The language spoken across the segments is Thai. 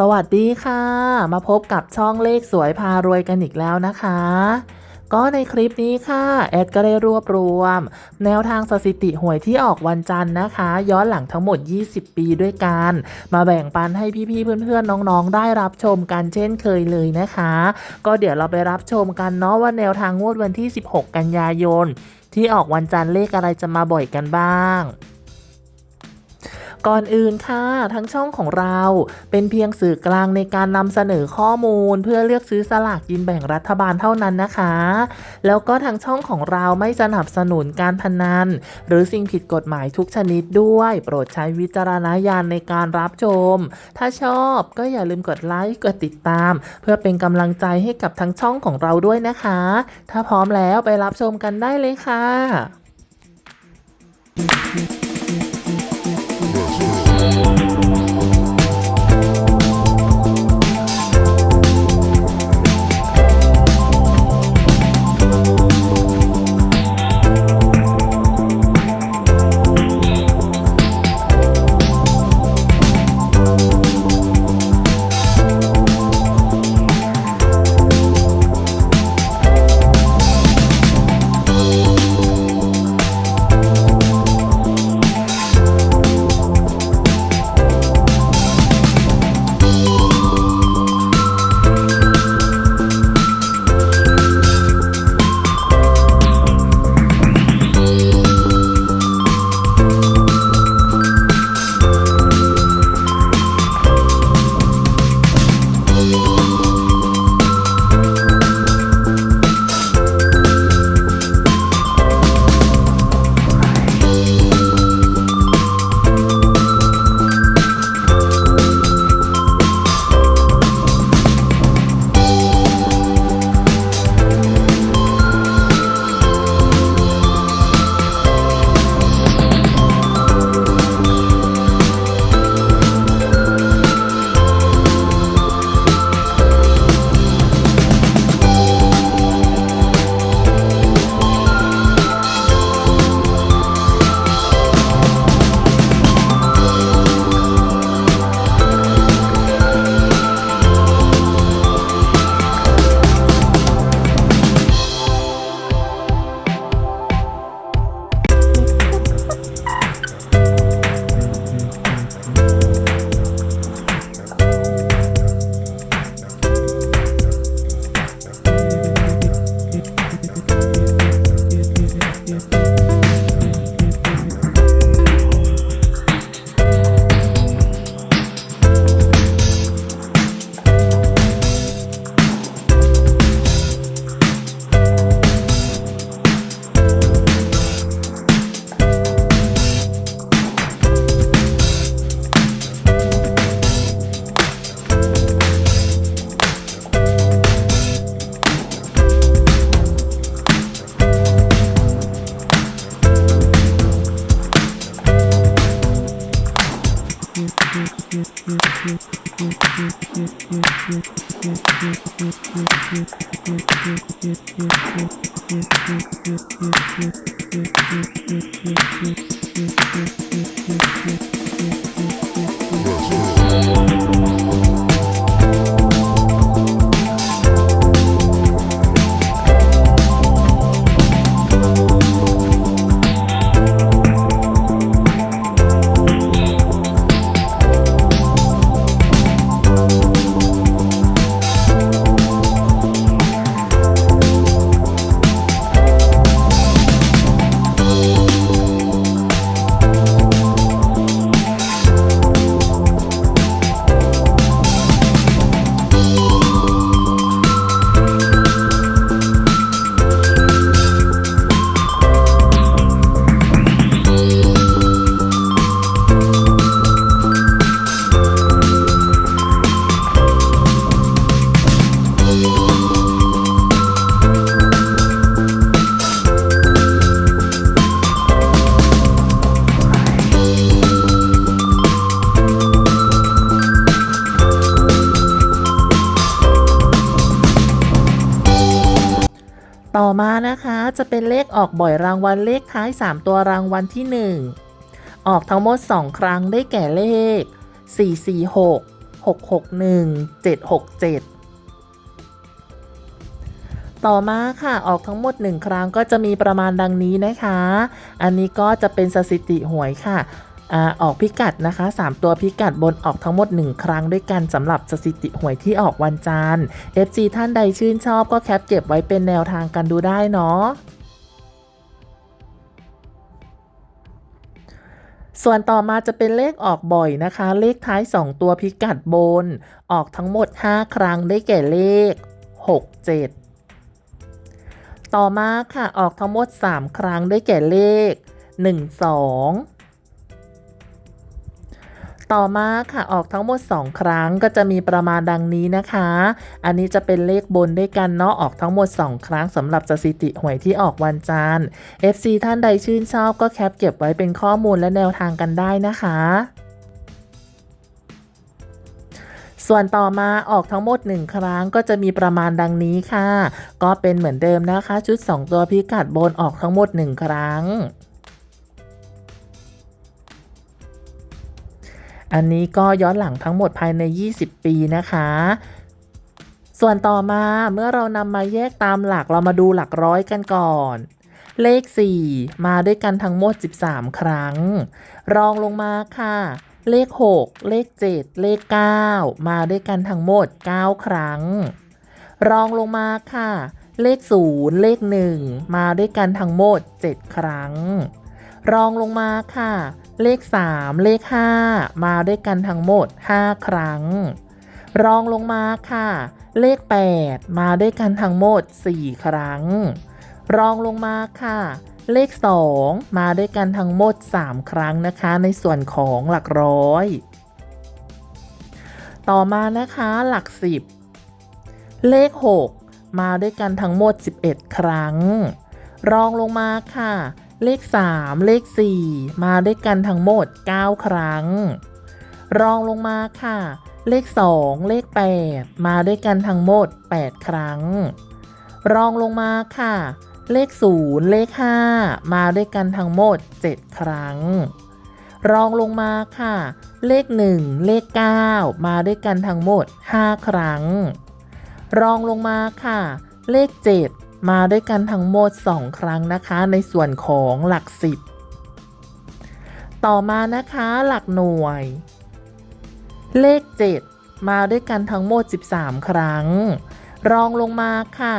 สวัสดีค่ะ มาพบกับช่องเลขสวยพารวยกันอีกแล้วนะคะ ก็ในคลิปนี้ค่ะ แอดก็ได้รวบรวม แนวทางสถิติหวยที่ออกวันจันทร์นะคะ ย้อนหลังทั้งหมด 20 ปีด้วยกัน มาแบ่งปันให้พี่ๆเพื่อนๆน้องๆ ได้รับชมกันเช่นเคยเลยนะคะ ก็เดี๋ยวเราไปรับชมกันเนาะว่าแนวทางงวดวันที่ 16 กันยายน ที่ออกวันจันทร์เลขอะไรจะมาบ่อยกันบ้าง ก่อนอื่นค่ะ ทั้งช่องของเรา เป็นเพียงสื่อกลางในการนำเสนอข้อมูล เพื่อเลือกซื้อสลากกินแบ่งรัฐบาลเท่านั้นนะคะ แล้วก็ทางช่องของเราไม่สนับสนุนการพนัน หรือสิ่งผิดกฎหมายทุกชนิดด้วย โปรดใช้วิจารณญาณในการรับชม ถ้าชอบก็อย่าลืมกดไลค์กดติดตาม เพื่อเป็นกำลังใจให้กับทั้งช่องของเราด้วยนะคะ ถ้าพร้อมแล้วไปรับชมกันได้เลยค่ะต่ อมานะคะจะเป็นเลขออกบ่อยรางวัลเลขท้าย 3 ตัวรางวัลที่ 1 ออกทั้งหมด 2 ครั้งได้แก่เลข 446 661 767 ต่อมาค่ะออกทั้งหมด 1 ครั้งก็จะมีประมาณดังนี้นะคะ อันนี้ก็จะเป็นสถิติหวยค่ะ อออกพิกัดนะคะ 3 ตัวพิกัดบนออกทั้งหมด 1 ครั้งด้วยกันสำหรับสถิติหวยที่ออกวันจันทร์ FC ท่านใดชื่นชอบก็แคปเก็บไว้เป็นแนวทางกันดูได้เนาะส่วนต่อมาจะเป็นเลขออกบ่อยนะคะ เลขท้าย 2 ตัวพิกัดบน ออกทั้งหมด 5 ครั้งได้แก่เลข 6 7 ต่อมาค่ะออกทั้งหมด 3 ครั้งได้แก่เลข 1 2 ต่อมาค่ะออกทั้งหมด 2 ครั้งก็จะมีประมาณดังนี้นะคะ อันนี้จะเป็นเลขบนด้วยกันเนาะออกทั้งหมด 2 ครั้งสำหรับสถิติหวยที่ออกวันจันทร์ FC ท่านใดชื่นชอบก็แคปเก็บไว้เป็นข้อมูลและแนวทางกันได้นะคะส่วนต่อมาออกทั้งหมด 1 ครั้งก็จะมีประมาณดังนี้ค่ะ ก็เป็นเหมือนเดิมนะคะ ชุด 2 ตัวพิกัดบนออกทั้งหมด 1 ครั้ง อันนี้ก็ย้อนหลังทั้งหมดภายใน 20 ปีนะคะ ส่วนต่อมาเมื่อเรานำมาแยกตามหลักเรามาดูหลักร้อยกันก่อน เลข 4 มาด้วยกันทั้งหมด 13 ครั้ง รองลงมาค่ะ เลข 6 เลข 7 เลข 9 มาด้วยกันทั้งหมด 9 ครั้ง รองลงมาค่ะ เลข 0 เลข 1 มาด้วยกันทั้งหมด 7 ครั้ง รองลงมาค่ะ เลข 3 เลข 5 มาด้วยกันทั้งหมด 5 ครั้ง รองลงมาค่ะ เลข 8 มาด้วยกันทั้งหมด 4 ครั้ง รองลงมาค่ะ เลข 2 มาด้วยกันทั้งหมด 3 ครั้งนะคะ ในส่วนของหลักร้อย ต่อมานะคะหลัก 10 เลข 6 มาด้วยกันทั้งหมด 11 ครั้ง รองลงมาค่ะ เลข 3 เลข 4 มาด้วยกันทั้งหมด 9 ครั้ง รองลงมาค่ะ เลข 2 เลข 8 มาด้วยกันทั้งหมด 8 ครั้ง รองลงมาค่ะ เลข 0 เลข 5 มาด้วยกันทั้งหมด 7 ครั้ง รองลงมาค่ะ เลข 1 เลข 9 มาด้วยกันทั้งหมด 5 ครั้ง รองลงมาค่ะ เลข 7 มาด้วยกันทั้งหมด 2 ครั้งนะคะ ในส่วนของหลัก10ต่อมานะคะหลักหน่วย เลข 7 มาด้วยกันทั้งหมด 13 ครั้ง รองลงมาค่ะ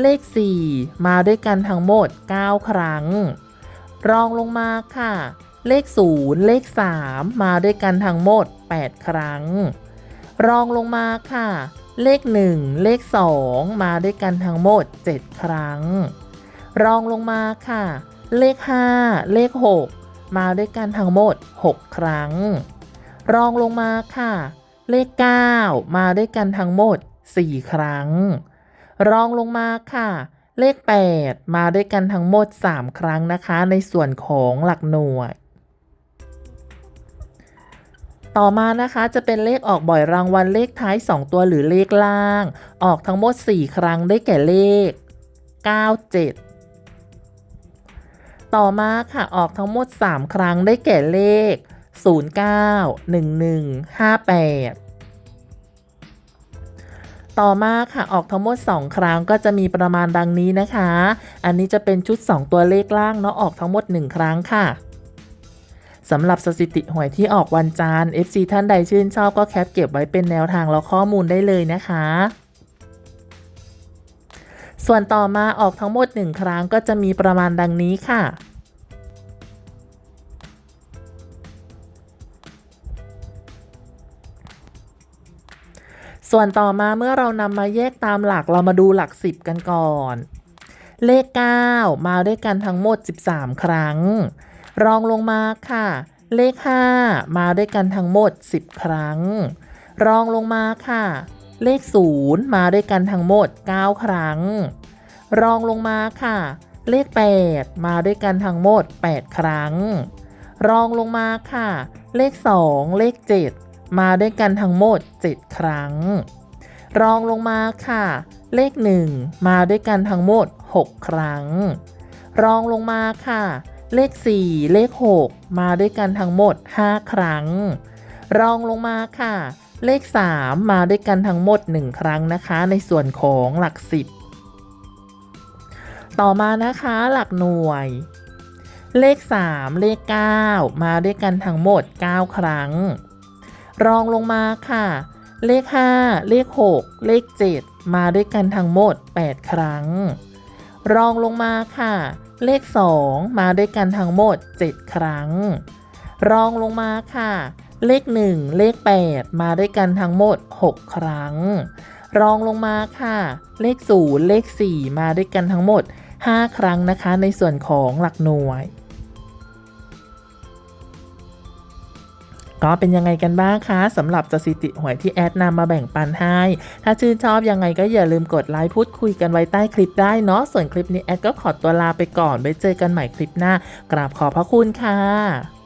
เลข 4 มาด้วยกันทั้งหมด 9 ครั้ง รองลงมาค่ะ เลข 0 เลข 3 มาด้วยกันทั้งหมด 8 ครั้ง รองลงมาค่ะ เลข 1 เลข 2 มาด้วยกันทั้งหมด 7 ครั้ง รองลงมาค่ะ เลข 5 เลข 6 มาด้วยกันทั้งหมด 6 ครั้ง รองลงมาค่ะ เลข 9 มาด้วยกันทั้งหมด 4 ครั้ง รองลงมาค่ะ เลข 8 มาด้วยกันทั้งหมด 3 ครั้งนะคะ ในส่วนของหลักหน่วย ต่อมานะคะจะเป็นเลขออกบ่อยรางวัลเลขท้าย 2 ตัวหรือเลขล่าง ออกทั้งหมด 4 ครั้งได้แก่เลข 97 ต่อมาค่ะออกทั้งหมด 3 ครั้งได้แก่เลข 09 11 58ต่อมาค่ะออกทั้งหมด 2 ครั้งก็จะมีประมาณดังนี้นะคะ อันนี้จะเป็นชุด 2 ตัวเลขล่างเนาะออกทั้งหมด 1 ครั้งค่ะ สำหรับสถิติหวยที่ออกวันจันทร์ FC ท่านใดชื่นชอบก็แคปเก็บไว้เป็นแนวทางแล้วข้อมูลได้เลยนะคะ ส่วนต่อมาออกทั้งหมด 1 ครั้งก็จะมีประมาณดังนี้ค่ะ ส่วนต่อมาเมื่อเรานำมาแยกตามหลักเรามาดูหลัก 10 กันก่อน เลข 9 มาด้วยกันทั้งหมด 13 ครั้ง รองลงมาค่ะ เลข 5 มาด้วยกันทั้งหมด 10 ครั้ง รองลงมาค่ะ เลข 0 มาด้วยกันทั้งหมด 9 ครั้ง รองลงมาค่ะ เลข 8 มาด้วยกันทั้งหมด 8 ครั้ง รองลงมาค่ะ เลข 2 เลข 7 มาด้วยกันทั้งหมด 7 ครั้ง รองลงมาค่ะ เลข 1 มาด้วยกันทั้งหมด 6 ครั้ง รองลงมาค่ะ เลข 4 เลข 6 มาด้วยกันทั้งหมด 5 ครั้ง รองลงมาค่ะ เลข 3 มาด้วยกันทั้งหมด 1 ครั้งนะคะ ในส่วนของหลัก 10 ต่อมานะคะหลักหน่วย เลข 3 เลข 9 มาด้วยกันทั้งหมด 9 ครั้ง รองลงมาค่ะ เลข 5 เลข 6 เลข 7 มาด้วยกันทั้งหมด 8 ครั้ง รองลงมาค่ะ เลข 2 มาด้วยกันทั้งหมด 7 ครั้ง รองลงมาค่ะ เลข 1 เลข 8 มาด้วยกันทั้งหมด 6 ครั้ง รองลงมาค่ะ เลข 0 เลข 4 มาด้วยกันทั้งหมด 5 ครั้งนะคะ ในส่วนของหลักหน่วย ก็เป็นยังไงกันบ้างคะสำหรับสถิติหวยที่แอดนำมาแบ่งปันให้ ถ้าชื่นชอบยังไงก็อย่าลืมกดไลค์พูดคุยกันไว้ใต้คลิปได้เนาะส่วนคลิปนี้แอดก็ขอตัวลาไปก่อนไว้เจอกันใหม่คลิปหน้า กราบขอบพระคุณค่ะ